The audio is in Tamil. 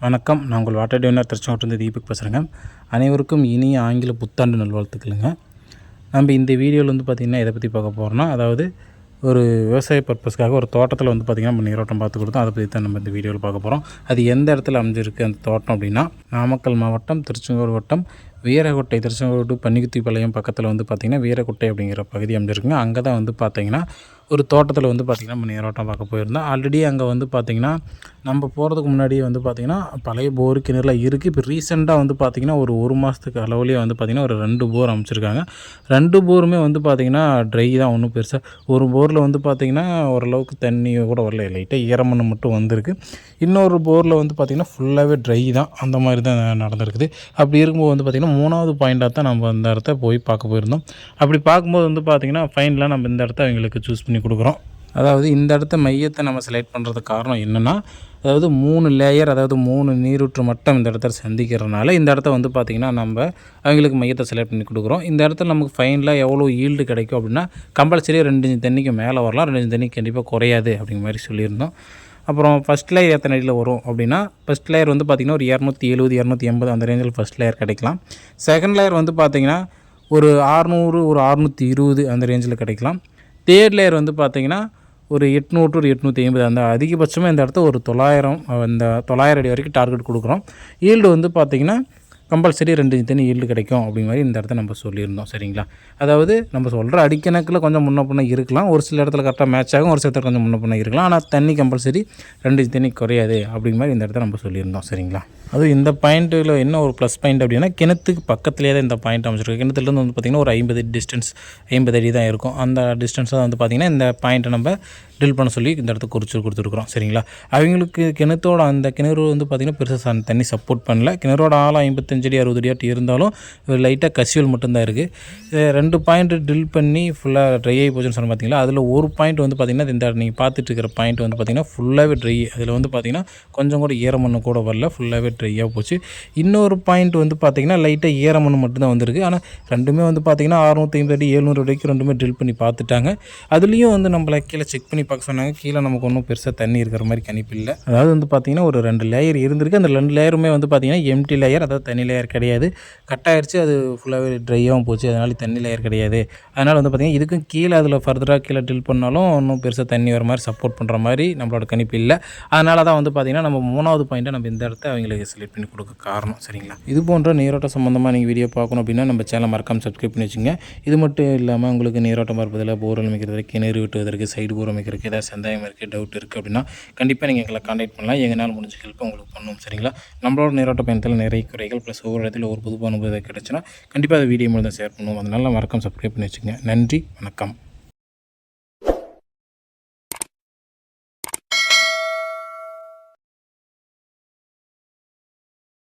வணக்கம். நான் உங்கள் வாட்டர் டிவினர் திருச்செங்கோட்டிலிருந்து தீபக் பேசுகிறேங்க அனைவருக்கும் இனிய ஆங்கில புத்தாண்டு நல்வாழ்த்துக்களுங்க. நம்ம இந்த வீடியோவில் வந்து பார்த்திங்கன்னா எதை பற்றி பார்க்க போகிறோம்னா அதாவது ஒரு விவசாய பர்பஸ்க்காக ஒரு தோட்டத்தில் வந்து பார்த்திங்கன்னா நம்ம நீரோட்டம் பார்த்து கொடுத்தோம் அதை பற்றி தான் நம்ம இந்த வீடியோவில் பார்க்க போகிறோம் அது எந்த இடத்துல அமைஞ்சிருக்கு அந்த தோட்டம் அப்படின்னா நாமக்கல் மாவட்டம் திருச்செங்கோடு வட்டம் வீரகுட்டை திருச்செங்கோடு பன்னிக்குத்திப்பாளையம் பக்கத்தில் வந்து பார்த்திங்கன்னா வீரகுட்டை அப்படிங்கிற பகுதி அமைஞ்சிருக்குங்க அங்கே தான் வந்து பார்த்திங்கன்னா ஒரு தோட்டத்தில் வந்து பார்த்திங்கன்னா நம்ம நீரோட்டம் பார்க்க போயிருந்தோம் ஆல்ரெடி அங்கே வந்து பார்த்திங்கன்னா நம்ம போகிறதுக்கு முன்னாடியே வந்து பார்த்திங்கன்னா பழைய போர் கிணறுலாம் இருக்குது இப்போ ரீசெண்டாக வந்து பார்த்திங்கன்னா ஒரு ஒரு மாதத்துக்கு அளவுலேயே வந்து பார்த்திங்கன்னா ஒரு ரெண்டு போர் அமைச்சிருக்காங்க ரெண்டு போருமே வந்து பார்த்திங்கன்னா ட்ரை தான் ஒன்றும் பெருசாக ஒரு போரில் வந்து பார்த்திங்கன்னா ஓரளவுக்கு தண்ணி கூட வரல லைட்டாக ஈரமண்ணு மட்டும் வந்திருக்கு இன்னொரு போரில் வந்து பார்த்திங்கன்னா ஃபுல்லாகவே ட்ரை தான் அந்த மாதிரி தான் நடந்திருக்குது அப்படி இருக்கும்போது வந்து பார்த்திங்கன்னா மூணாவது பாயிண்ட்டாக தான் நம்ம இந்த இடத்த போய் பார்க்க போயிருந்தோம். அப்படி பார்க்கும்போது வந்து பார்த்திங்கன்னா ஃபைனலாக நம்ம இந்த இடத்த அவங்களுக்கு சூஸ் பண்ணி கொடுக்குறோம். அதாவது இந்த இடத்த மையத்தை நம்ம செலக்ட் பண்ணுறதுக்கு காரணம் என்னென்னா அதாவது மூணு லேயர் அதாவது மூணு நீரூற்று மட்டம் இந்த இடத்துல சந்திக்கிறதுனால இந்த இடத்த வந்து பார்த்திங்கன்னா நம்ம அவங்களுக்கு மையத்தை செலக்ட் பண்ணி கொடுக்குறோம். இந்த இடத்துல நமக்கு ஃபைனலாக எவ்வளோ ஈல்டு கிடைக்கும் அப்படின்னா கம்பல்சரி ரெண்டு இன்ச்சு தண்ணிக்கு மேலே வரலாம் ரெண்டு இன்ச்சு தண்ணி கண்டிப்பாக குறையாது அப்படிங்கிற மாதிரி சொல்லியிருந்தோம். அப்புறம் ஃபஸ்ட் லேயர் எத்தனை அடியில் வரும் அப்படின்னா ஃபஸ்ட் லேயர் வந்து பார்த்திங்கன்னா ஒரு இரநூத்தி எழுபது இரநூத்தி எண்பது அந்த ரேஞ்சில் ஃபஸ்ட் லேயர் கிடைக்கலாம். செகண்ட் லேயர் வந்து பார்த்திங்கன்னா ஒரு ஆறுநூறு ஒரு அறுநூற்றி இருபது அந்த ரேஞ்சில் கிடைக்கலாம். தேர்ட் லேயர் வந்து பார்த்திங்கன்னா ஒரு எட்நூறு ஒரு எட்நூற்றி ஐம்பது அந்த அதிகபட்சமாக இந்த இடத்த ஒரு தொள்ளாயிரம் இந்த தொள்ளாயிரம் அடி வரைக்கும் டார்கெட் கொடுக்குறோம். ஈல்டு வந்து பார்த்திங்கன்னா கம்பல்சரி ரெண்டு தண்ணி ஈல்டு கிடைக்கும் அப்படிங்கிற மாதிரி இந்த இடத்த நம்ம சொல்லியிருந்தோம் சரிங்களா? அதாவது நம்ம சொல்கிற அடிக்கணக்கில் கொஞ்சம் முன்ன பின்ன இருக்கலாம். ஒரு சில இடத்துல கரெக்டாக மேட்ச் ஆகும் ஒரு சில இடத்துல கொஞ்சம் முன்ன பின்ன இருக்கலாம். ஆனால் தண்ணி கம்பல்சரி ரெண்டு தண்ணி குறையாது அப்படிங்கிற மாதிரி இந்த இடத்த நம்ம சொல்லியிருந்தோம் சரிங்களா? அதுவும் இந்த பாயிண்ட்டில் என்ன ஒரு ப்ளஸ் பாயிண்ட் அப்படின்னா கிணத்துக்கு பக்கத்துலேயே தான் இந்த பாயிண்ட் அமைச்சிருக்கு கிணத்துலேருந்து வந்து பார்த்திங்கன்னா ஒரு ஐம்பது டிஸ்டன்ஸ் ஐம்பது அடி தான் இருக்கும். அந்த டிஸ்டன்ஸாக வந்து பார்த்திங்கன்னா இந்த பாயிண்ட்டை நம்ம ட்ரில் பண்ண சொல்லி இந்த இடத்துக்கு குறிச்சு கொடுத்துருக்குறோம். சரிங்களா? அவங்களுக்கு கிணத்தோட அந்த கிணறு வந்து பார்த்திங்கன்னா பெருசாக தண்ணி சப்போர்ட் பண்ணல. கிணறோட ஆழம் ஐம்பத்தஞ்சடி அறுபது அடி இருந்தாலும் லைட்டாக கசிவல் மட்டும்தான் இருக்குது ரெண்டு பாயிண்ட் ட்ரில் பண்ணி ஃபுல்லாக ட்ரை ஆகி போச்சுன்னு சொன்ன பார்த்தீங்களா அதில் ஒரு பாயிண்ட் வந்து பார்த்திங்கன்னா இந்த நீங்கள் பார்த்துட்டு இருக்கிற பாயிண்ட் வந்து பார்த்திங்கன்னா ஃபுல்லாகவே ட்ரை அதில் வந்து பார்த்திங்கன்னா கொஞ்சம் கூட ஈரமண்ணு கூட வரல. ஃபுல்லாகவே ட்ரையாக போச்சு. இன்னொரு பாயிண்ட் வந்து பார்த்திங்கன்னா லைட்டாக ஈரமண்ணு மட்டும்தான் வந்திருக்கு. ஆனால் ரெண்டுமே வந்து பார்த்திங்கன்னா அறுநூற்றி ஐம்பது அடி எழுநூறு வரைக்கும் ரெண்டுமே ட்ரில் பண்ணி பார்த்துட்டாங்க அதுலேயும் வந்து நம்மளை கீழே செக் பண்ணி பார்க்க சொன்னாங்க. கீழே நமக்கு ஒன்றும் பெருசாக தண்ணி இருக்கிற மாதிரி கணிப்பு இல்லை. அதாவது வந்து பார்த்திங்கன்னா ஒரு ரெண்டு லேயர் இருந்திருக்கு. அந்த ரெண்டு லேயருமே வந்து பார்த்திங்கன்னா எம்டி லேயர் அதாவது தண்ணி லேயர் கிடையாது. கட் ஆயிடுச்சு அது ஃபுல்லாகவே ட்ரையாகவும் போச்சு. அதனால் தண்ணி லேயர் கிடையாது. அதனால் வந்து பார்த்திங்கன்னா இதுக்கும் கீழே அதில் ஃபர்தராக கீழே டில் பண்ணாலும் ஒன்றும் பெருசாக தண்ணி வர மாதிரி சப்போர்ட் பண்ணுற மாதிரி நம்மளோட கணிப்பு இல்லை. அதனால தான் வந்து பார்த்திங்கன்னா நம்ம மூணாவது பாயிண்ட்டை நம்ம இந்த இடத்த அவங்களுக்கு செலக்ட் பண்ணி கொடுக்க காரணம். சரிங்களா? இது போன்ற நீரோட்ட சம்மந்தமாக நீங்கள் வீடியோ பார்க்கணும் அப்படின்னா நம்ம சேனல் மறக்காமல் சப்ஸ்கிரைப் பண்ணி வச்சுங்க இது மட்டும் இல்லாமல் உங்களுக்கு நீரோட்டம் பார்ப்பதில் போர் அமைக்கிறதுக்கு கிணறு வெட்டுவதற்கு சைடு போர் இருக்குது ஏதாவது சந்தேகம் இருக்குது டவுட் இருக்குது அப்படின்னா கண்டிப்பாக நீங்கள் எங்களை காண்டாக்ட் பண்ணலாம். எங்களால் முடிஞ்ச ஹெல்ப் உங்களுக்கு பண்ணுவோம் சரிங்களா? நம்மளோட நேரோட்ட பயணத்தில் நிறைய குறைகள் ப்ளஸ் ஒவ்வொரு இடத்துல ஒரு புது அனுபவம் கிடச்சுன்னா கண்டிப்பாக அதை வீடியோ மூலம் தான் ஷேர் பண்ணுவோம். அதனால் மறக்காம சப்ஸ்கிரைப் பண்ணி வச்சுக்கோங்க. நன்றி வணக்கம்.